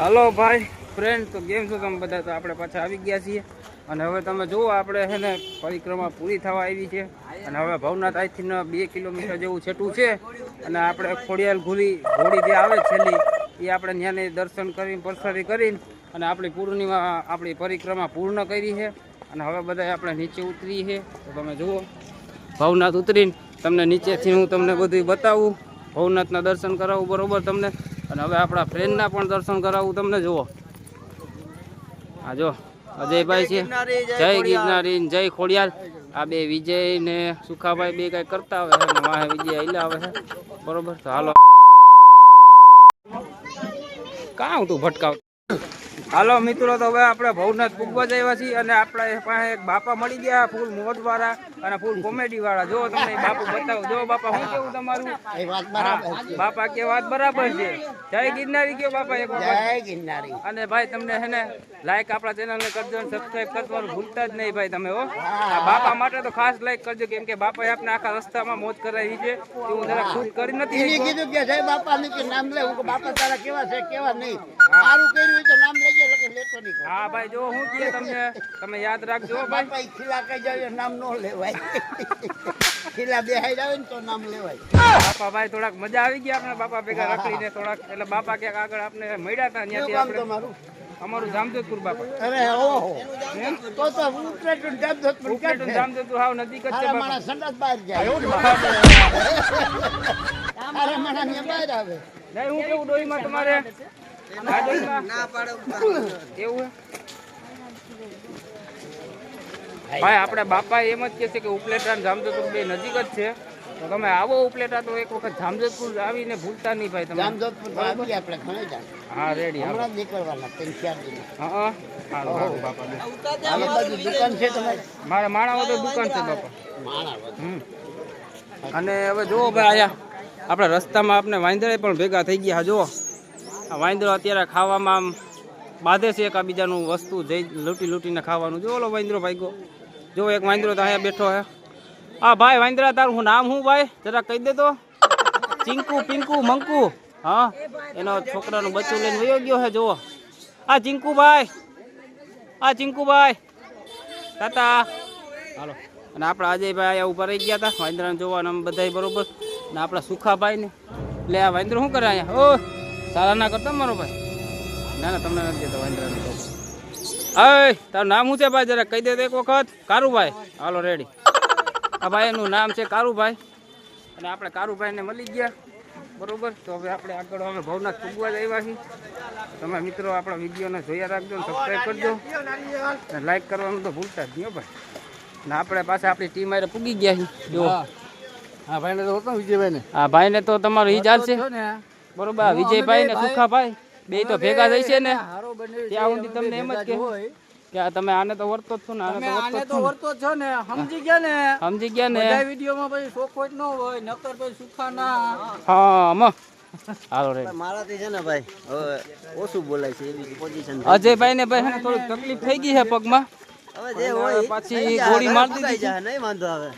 હાલો ભાઈ ફ્રેન્ડ તો કેમ છો તમે બધા? તો આપણે પાછા આવી ગયા છીએ. અને હવે તમે જુઓ, આપણે છે ને પરિક્રમા પૂરી થવા આવી છે. અને હવે ભવનાથ આજથી બે કિલોમીટર જેવું છેટું છે. અને આપણે ખોડિયાલ ઘોડી ઘોડી જે આવે છેલ્લી, એ આપણે ત્યાંને દર્શન કરીને પ્રસારી કરીને, અને આપણી પૂર્ણિમા, આપણી પરિક્રમા પૂર્ણ કરી છે. અને હવે બધા આપણે નીચે ઉતરી છે તો તમે જુઓ, ભવનાથ ઉતરીને તમને નીચેથી હું તમને બધું બતાવું. ભવનાથના દર્શન કરાવું બરાબર તમને. અને હવે આપણા ફ્રેન્ડના પણ દર્શન કરાવું તમને, જુઓ. હા જો, અજયભાઈ છે. જય ગિરનારી જય ખોડિયાર. આ બે વિજય ને સુખાભાઈ બે કઈ કરતા આવે છે વિજય આયલા આવે છે. બરોબર? તો હાલો. કાં તું ભટકાવ? હાલો મિત્રો તો હવે આપણે ભવનાથ પૂગવા આવ્યા છીએ અને આપણા પાસે એક બાપા મળી ગયા ફૂલ મોજ વાળા અને ફૂલ કોમેડી વાળા જો તમને બાપુ બતાવો જો બાપા શું કેવું તમારું? બાપા કે વાત બરાબર છે. જય ગિરનારી કયો બાપા એક ગિરનારી. અને ભાઈ તમને હે ને લાઈક આપણા ચેનલ ને કરજો અને સબસ્ક્રાઇબ કરવાનું ભૂલતા જ નહીં ભાઈ તમે હો. બાપા માટે તો ખાસ લાઈક કરજો કેમ કે બાપાએ આપણે આખા રસ્તામાં મોજ કરાવી છે. એ હું જરા ખુદ કરી નથી કીધું કે જય બાપા નામ લે. હું બાપા તારા કેવા છે કેવા નહીં? સારું કર્યું તો નામ લેજે. હા ભાઈ જો હું કહે તમને તમે યાદ રાખજો ભાઈ. ખીલા કઈ જાય નામ નો લેવાય. ખીલા બેહાઈ જાય ને તો નામ લેવાય. બાપા ભાઈ થોડાક મજા આવી ગઈ આપણે બાપા ભેગા રખડીને થોડાક એટલે બાપા ક્યાંક આગળ આપણે મળ્યા હતા ત્યાંથી આપણે. તમારું? અમારું જામજોધપુર બાપા. અરે ઓહો. તો તો ઉપરેટું ઉપલેટું છે? જામજોધપુર હાવ નદી જ છે બાપા. મારા સંડાસ બહાર જાય અરે મારા ને બહાર આવે. નહીં હું કેવું ડોહીમાં તમારે? એવું ભાઈ આપણે બાપા એમ જ કહે છે કે ઉપલેટા અને જામજોધપુર બે નજીક જ છે. તો તમે આવો ઉપલેટા તો એક વખત જામજોધપુર આવીને ભૂલતા નહીં ભાઈ તમે. જામજોધપુર આવી આપણે ઘણી જાણ. હા રેડી હમણાં નીકળવાના ત્રણ ચાર દિન હા હા. બાપા દુકાન છે તમારી? મારા માણા વગર દુકાન છે બાપા. માણા. અને હવે જુઓ ભાઈ આયા આપણે રસ્તામાં આપણે વાંદરે પણ ભેગા થઈ ગયા જુઓ. વાંદરો અત્યારે ખાવામાં બાંધે છે એકાબીજાનું વસ્તુ જઈ લૂંટી લૂંટીને ખાવાનું. જો ઓલો વાંદરો ભાગ્યો. જો એક વાંદરો તો અહીંયા બેઠો હે હા ભાઈ વાંદરા, તારું હું નામ શું ભાઈ? જરા કહી દે તો ચિંકુ, પિંકુ, મંકુ. હા, એનો છોકરાનું બચ્ચું લઈને વયો ગયો હે જુઓ. આ ચિંકુભાઈ આ ચિંકુભાઈ તાતા. હાલો. અને આપણા અજયભાઈ ઊભા રહી ગયા હતા. વાંદરાને જોવાના બધા બરોબર. ને આપણા સુખાભાઈ ને એટલે આ વાંદરો શું કરે અહીંયા? ઓ સારા ના કરતા મારો ભાઈ? ના ના તમને નથી દેતા વાંદરાને તો તારું નામ શું છે ભાઈ? જરા કહી દે એક વખત. કારુભાઈ. હાલો રેડી આ ભાઈ એનું નામ છે કારુભાઈ. અને આપણે કારુભાઈને મળી ગયા. બરોબર? તો હવે આપણે આગળ હવે ભવનાથ પૂગવા જ આવ્યા છીએ. તમે મિત્રો આપણા વિડીયોને જોયા રાખજો ને સબસ્ક્રાઈબ કરજો. અને લાઈક કરવાનું તો ભૂલતા જ નહીં હો ભાઈ. ને આપણે પાછા આપણી ટીમ આરે પૂગી ગયા છીએ. જો. હા. ભાઈને તો હતો વિજયભાઈ ને આ ભાઈને તો તમારો ઈ ચાલશે બરોબર વિજયભાઈ ને સુખાભાઈ બે તો ભેગા થઈ છે ને. ત્યાં સુધી તમને એમ જ કે કે તમે આને તો વર્તો જ છો ને આને તો વર્તો છો ને. સમજી ગયા ને. સમજી ગયા ને. બધા વિડીયોમાં પછી શોખવટ ન હોય નકર પછી સુખા ના હા મ. હાલો રેડી મારાથી છે ને ભાઈ હવે ઓછું બોલાય છે એવી પોઝિશન અજયભાઈ ને ભાઈ થોડી તકલીફ થઈ ગઈ છે પગમાં. હવે જે હોય પાછી ગોળી માર દીધી છે. નહીં વાંધો આવે.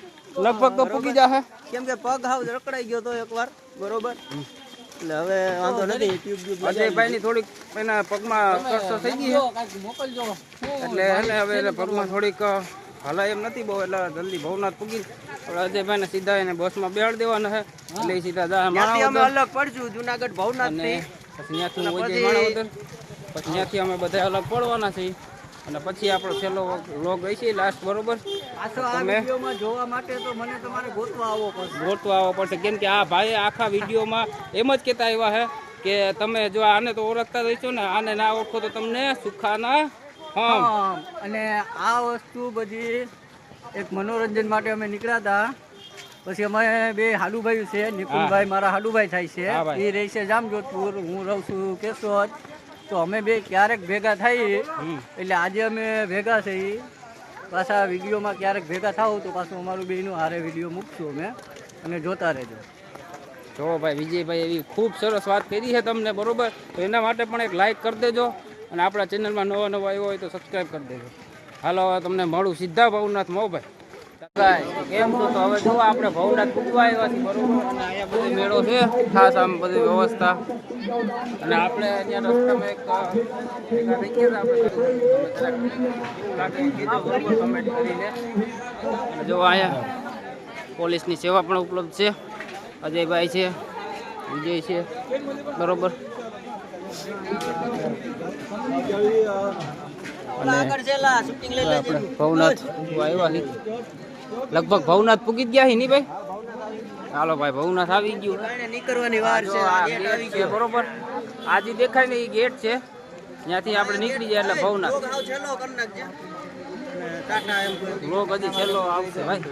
લગભગ તો પૂગી જાહે. કેમ કે પગ હાવ રકડાઈ ગયો તો એકવાર બરોબર? એટલે હવે વાંધો નથી ટ્યુબ ટ્યુબ અજયભાઈ ની થોડીક એના પગમાં કરસો થઈ ગઈ મોકલજો. એટલે હવે હવે એટલે પગમાં થોડીક હલાય એમ નથી બહુ એટલે જલ્દી ભવનાથ પૂગી હવે અજયભાઈ ને સીધા એને બસમાં બેડ દેવાના છે. એટલે સીધા દા અમે અલગ પડશું જુનાગઢ ભવનાથ પછી ત્યાંથી અમે બધા અલગ પડવાના છીએ. અને પછી આપણો છેલ્લો લોગ હશે છે લાસ્ટ બરોબર? તમે જોવા માટે તો મને તમારે ગોતવા આવવો પડશે. ગોતવા આવવો પડશે. કેમ કે આ ભાઈ આખા વિડીયોમાં એમ જ કહેતા આવ્યા છે કે તમે જો આને તો ઓળખતા રહીશો ને આને ના ઓળખો તો તમને સુખાના હમ. હા, અને આ વસ્તુ બધી એક મનોરંજન માટે અમે નીકળ્યા હતા. પછી અમે બે હાલુભાઈ છે નિકુલભાઈ મારા હાલુભાઈ થાય છે. એ રહે છે જામજોધપુર. હું રહું છું કેશોદ. તો અમે બે ક્યારેક ભેગા થઈ. હમ. એટલે આજે અમે ભેગા થઈ. પાછા વિડીયોમાં ક્યારેક ભેગા થાવ તો પાછું અમારું બેનું હારે વીડિયો મૂકશું અમે અને જોતા રહેજો. જો ભાઈ વિજયભાઈ એવી ખૂબ સરસ વાત કરી છે તમને બરોબર? તો એના માટે પણ એક લાઇક કરી દેજો અને આપણા ચેનલમાં નવા નવા આવ્યો હોય તો સબસ્ક્રાઈબ કરી દેજો. હાલો હવે તમને મળું સીધા ભવનાથ મો ભાઈ ભાઈ. કેમ છો તો હવે જો આપણે ભવનાથ પૂજવા આવ્યા છીએ બરોબર? અને અહીંયા બધો મેળો છે ખાસ આમ બધી વ્યવસ્થા. અને આપણે અહીંયા રસ્તામાં એક ભેગા થઈ ગયા આપણે તમે જરાક લાગે એ કીધું બરોબર કમેન્ટ કરીને. જો અહીંયા પોલીસની સેવા પણ ઉપલબ્ધ છે. અજયભાઈ છે વિજય છે બરોબર? અને આપણે ભવનાથ આવ્યા લગભગ ભવનાથ પૂગી ગયા છે નહીં ભાઈ? ચાલો ભાઈ ભવનાથ આવી ગયું. નીકળવાની વાર છે. બરોબર? આજે દેખાય ને એ ગેટ છે. ત્યાંથી આપણે નીકળી જાય એટલે ભવનાથ. લોક હજી છેલ્લો આવશે ભાઈ.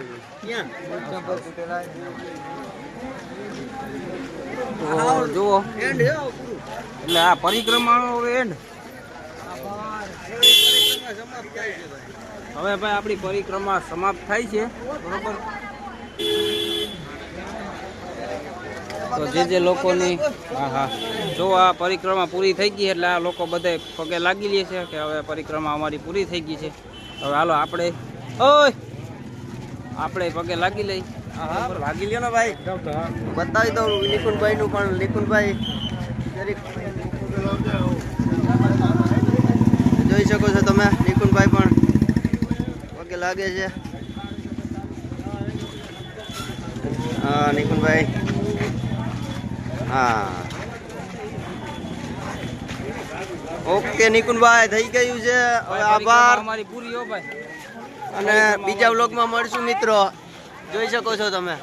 જુઓ. એટલે આ પરિક્રમાનો હવે એન્ડ હવે ભાઈ આપણી પરિક્રમા સમાપ્ત થાય છે. બરોબર? તો જે જે લોકોની હા હા. જો આ પરિક્રમા પૂરી થઈ ગઈ એટલે આ લોકો બધે પગે લાગી લે છે કે હવે પરિક્રમા અમારી પૂરી થઈ ગઈ છે. હવે હાલો આપણે ઓય! આપણે પગે લાગી લઈ. ભાગી લ્યો ને ભાઈ. બતાવી દઉં નિકુંજભાઈ નું પણ નિકુંજભાઈ જોઈ શકો છો તમે નિકુંજભાઈ પણ પગે લાગે છે? હા નિકુંજભાઈ હા. ઓકે નિકુનભાઈ થઈ ગયું છે. હવે આભાર. અમારી પૂરી હો ભાઈ. અને બીજા વ્લોગમાં મળશું મિત્રો. જોઈ શકો છો તમે.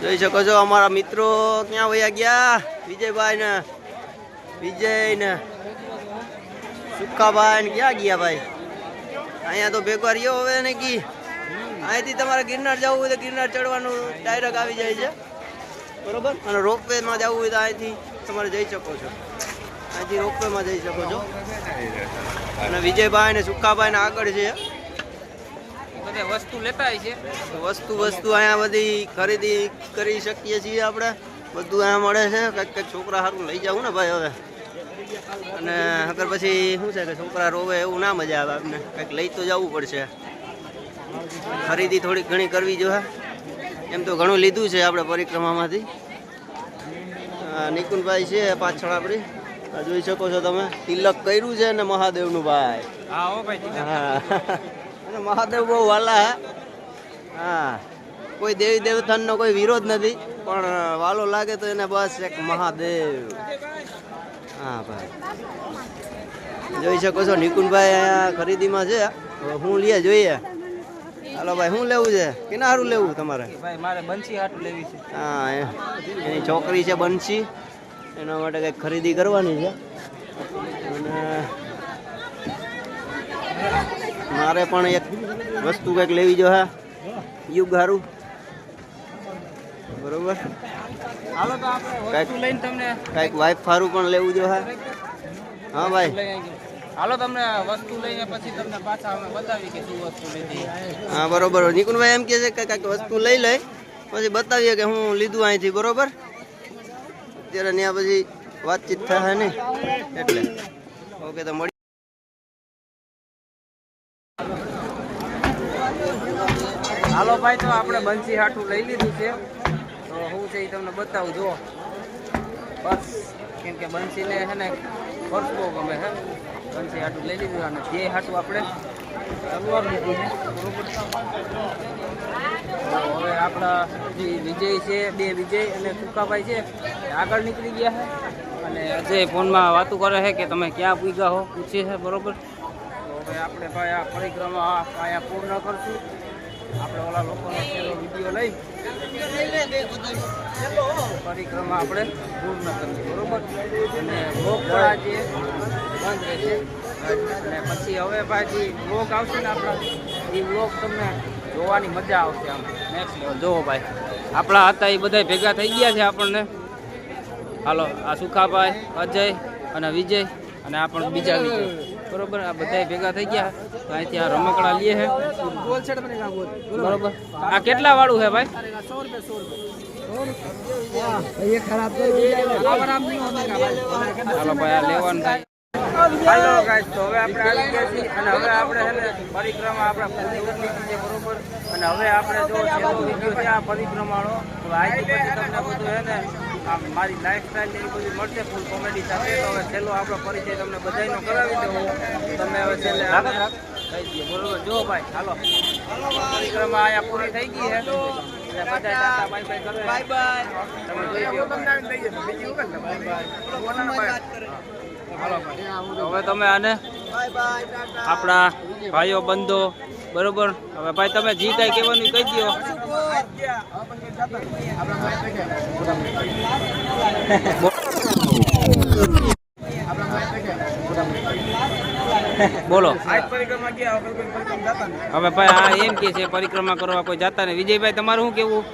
જોઈ શકો છો, અમારા મિત્રો ક્યાં વયા ગયા? વિજયભાઈ ને વિજય ને સુખાભાઈ ને ક્યાં ગયા ભાઈ? અહીંયા તો ભેગવા રહ્યો હવે ને કી અહીંથી તમારે ગિરનાર જવું હોય તો ગિરનાર ચડવાનું ડાયરેક્ટ આવી જાય છે. બરોબર? અને રોપવે માં જવું હોય તો અહીંથી તમારે જઈ શકો છો. અહીંથી રોપવે માં જઈ શકો છો. અને વિજયભાઈ ને સુખાભાઈ ને આગળ છે. બધે વસ્તુ લેતા છે. વસ્તુ વસ્તુ અહીંયા બધી ખરીદી કરી શકીએ છીએ આપણે. બધું અહીંયા મળે છે. કંઈક કંઈક છોકરા સારું લઈ જવું ને ભાઈ હવે. અને અગર પછી શું છે કે છોકરા રોવે એવું ના મજા આવે આપને. કંઈક લઈ તો જવું પડશે. ખરીદી થોડી ઘણી કરવી જોઈએ. એમ તો ઘણું લીધું છે આપણે પરિક્રમામાંથી. નિકુનભાઈ છે પાછળ આપણી. જોઈ શકો છો તમે. તિલક કર્યું છે ને મહાદેવનું ભાઈ. હા. અને મહાદેવ બહુ વાલા હે. હા. કોઈ દેવી દેવતાનો કોઈ વિરોધ નથી પણ વાલો લાગે તો એને બસ એક મહાદેવ. હા ભાઈ. જોઈ શકો છો નિકુંજભાઈ અહીંયા ખરીદીમાં છે. હું લઈએ જોઈએ. હાલો ભાઈ શું લેવું છે? કેના સારું લેવું તમારે? ભાઈ મારે બંસી હાટું લેવી છે. હા એની છોકરી છે બંસી એના માટે કંઈક ખરીદી કરવાની છે. અને મારે પણ એક વસ્તુ કંઈક લેવી જો હા. યુગ હારું. બરોબર? કાંઈક- વાઇફ હારું પણ લેવું જો હા. હા ભાઈ. હાલો તમને વસ્તુ લઈને પછી તમને પાછા અમે બતાવી કે શું વસ્તુ લીધી. હા બરોબર. નિકુનભાઈ એમ કે છે કે કાંઈક વસ્તુ લઈ લઈ પછી બતાવીએ કે હું લીધું અહીંથી બરોબર? અત્યારે ત્યાં પછી વાતચીત થાય ને એટલે. ઓકે તો મળી હાલો ભાઈ, તો આપણે બંસી હાટું લઈ લીધું છે. તો હું છે એ તમને બતાવું, જુઓ. બસ, કેમ કે બંસીને છે ને ખર્ચ બહુ ગમે છે બંસી હાટું લઈ લીધું અને જે હાટું આપણે બરોબર? હવે આપણા જે વિજય છે, બે વિજય અને સુકાભાઈ છે, એ આગળ નીકળી ગયા છે. અને અજય ફોનમાં વાતું કરે છે કે તમે ક્યાં પૂગ્યા હો પૂછીએ છે, બરોબર? તો આપણે ભાઈ આ પરિક્રમા પાયા પૂર્ણ કરશું. આપણે ઓલા લોકોનો છેલ્લો વીડિયો લઈ. પરિક્રમા આપણે પૂર્ણ કરશું, બરોબર? અને પણ આજે બંધ રહેશે અને પછી હવે ભાઈ બ્લોગ આવશે ને આપણા. એ બ્લોગ તમને જોવાની મજા આવશે આમ. નેક્સ્ટ જોવો ભાઈ. આપણા હતા એ બધા ભેગા થઈ ગયા છે આપણને. હાલો, આ સુખાભાઈ, અજય અને વિજય અને આ પણ બીજા વિજય. બરોબર, આ બધા ભેગા થઈ ગયા. તો અહીંથી આ રમકડા લઈએ છે બરોબર. આ કેટલા વાળું છે ભાઈ? ભાઈ, આ લેવાનું થાય. તો હવે આપણે હવે આપણે છે ને પરિક્રમા આપણે પૂરી બરોબર? અને હવે આપણે આ પરિક્રમાનો તમને બધું છે ને મારી લાઈફસ્ટાઈલ ને એ બધું મળશે ફૂલ કોમેડી સાથે. તો હવે છેલ્લો આપણો પરિચય તમને બધાનો કરાવી દઉં તમે હવે છેલ્લે બરોબર જો ભાઈ હાલો. પરિક્રમા અહીંયા પૂરી થઈ ગઈ છે. બાય બાય કરે બાય બાય. તમે જોઈ ભાઈ. હવે તમે આને આપણા ભાઈઓ બંધો બરોબર? હવે ભાઈ, તમે જી કાંઈ કહેવાનું કહી દો બોલો. હવે ભાઈ, આ એમ કે છે, પરિક્રમા કરવા કોઈ જાતા ને વિજયભાઈ, તમારું શું કેવું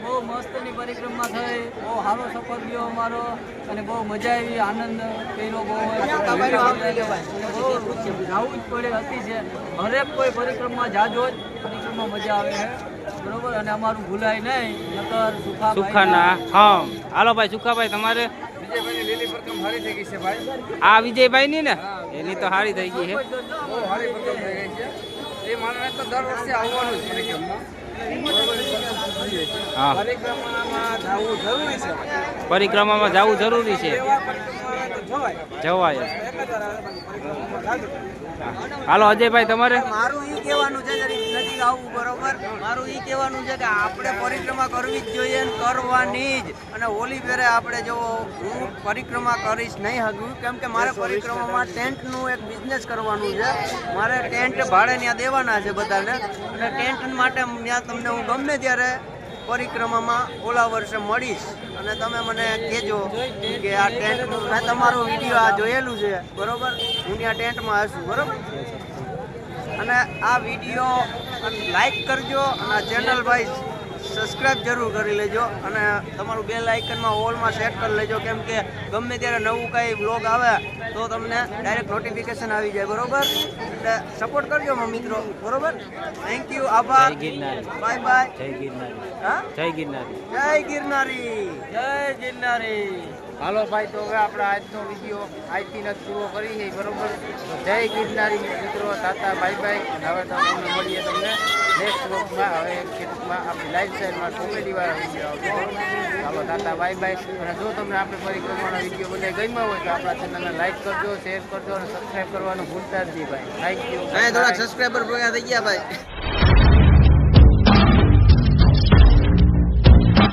બહુ મસ્તની પરિક્રમા થઈ બહુ સારો સફર ગયો અમારો અને બહુ મજા આવી આનંદ કર્યો બહુ. બહુ જાવું જ પડે હતી છે. હરેક કોઈ પરિક્રમા જાજો જ પરિક્રમા મજા આવે છે. બરોબર? અને અમારું ભૂલાય નહીં. નકર સુખા સુખાના હા. હાલો ભાઈ સુખાભાઈ તમારે? આ વિજયભાઈ ની? ને એની તો સારી થઈ ગઈ છે. હા. પરિક્રમામાં જવું જરૂરી છે. જવાય. હાલો અજયભાઈ તમારે? મારું કહેવાનું છે બરોબર? મારું એ કહેવાનું છે કે આપણે પરિક્રમા કરવી જ જોઈએ ને કરવાની જ. અને હોલી ફેરે આપણે જો હું પરિક્રમા કરીશ નહીં હગું કેમ કે મારે પરિક્રમામાં ટેન્ટનું એક બિઝનેસ કરવાનું છે. મારે ટેન્ટ ભાડે ત્યાં દેવાના છે બધાને. અને ટેન્ટ માટે ત્યાં તમને હું ગમે ત્યારે પરિક્રમામાં ઓલા વર્ષે મળીશ. અને તમે મને કહેજો કે આ ટેન્ટનું મેં તમારો વીડિયો આ જોયેલું છે. બરોબર? હું ત્યાં ટેન્ટમાં હશું બરોબર? અને આ વીડિયો લાઈક કરજો અને આ ચેનલ ભાઈ સબસ્ક્રાઇબ જરૂર કરી લેજો અને તમારું બેલ આઇકનમાં ઓલમાં સેટ કરી લેજો. કેમ કે ગમે ત્યારે નવું કાંઈ બ્લોગ આવે તો તમને ડાયરેક્ટ નોટિફિકેશન આવી જાય બરોબર? એટલે સપોર્ટ કરજો મિત્રો બરોબર? થેન્ક યુ આભાર. બાય બાય જય ગિરનારી. હા? જય ગિરનારી. જય ગિરનારી. જય ગિરનારી. હાલો ભાઈ તો હવે આપણે આજનો વીડિયો આજથી જ પૂરો કરી છે બરોબર? જય ગિરનારી મિત્રો તાતા બાય બાય. હવે તો તમને મળીએ તમને નેક્સ્ટ બ્લોગમાં હવે ખેડૂતમાં આપણી લાઈફ સ્ટાઈલમાં કોમેડીવાળા વીડિયો આવશે હાલો તાતા બાય બાય. અને જો તમને આપણે પરિક્રમાના વીડિયો બધા ગમ્યા હોય તો આપણા ચેનલને લાઈક કરજો શેર કરજો અને સબસ્ક્રાઈબ કરવાનું ભૂલતા જ નહીં ભાઈ. થેન્ક યુ થોડા સબસ્ક્રાઈબર ભેગા થઈ ગયા ભાઈ.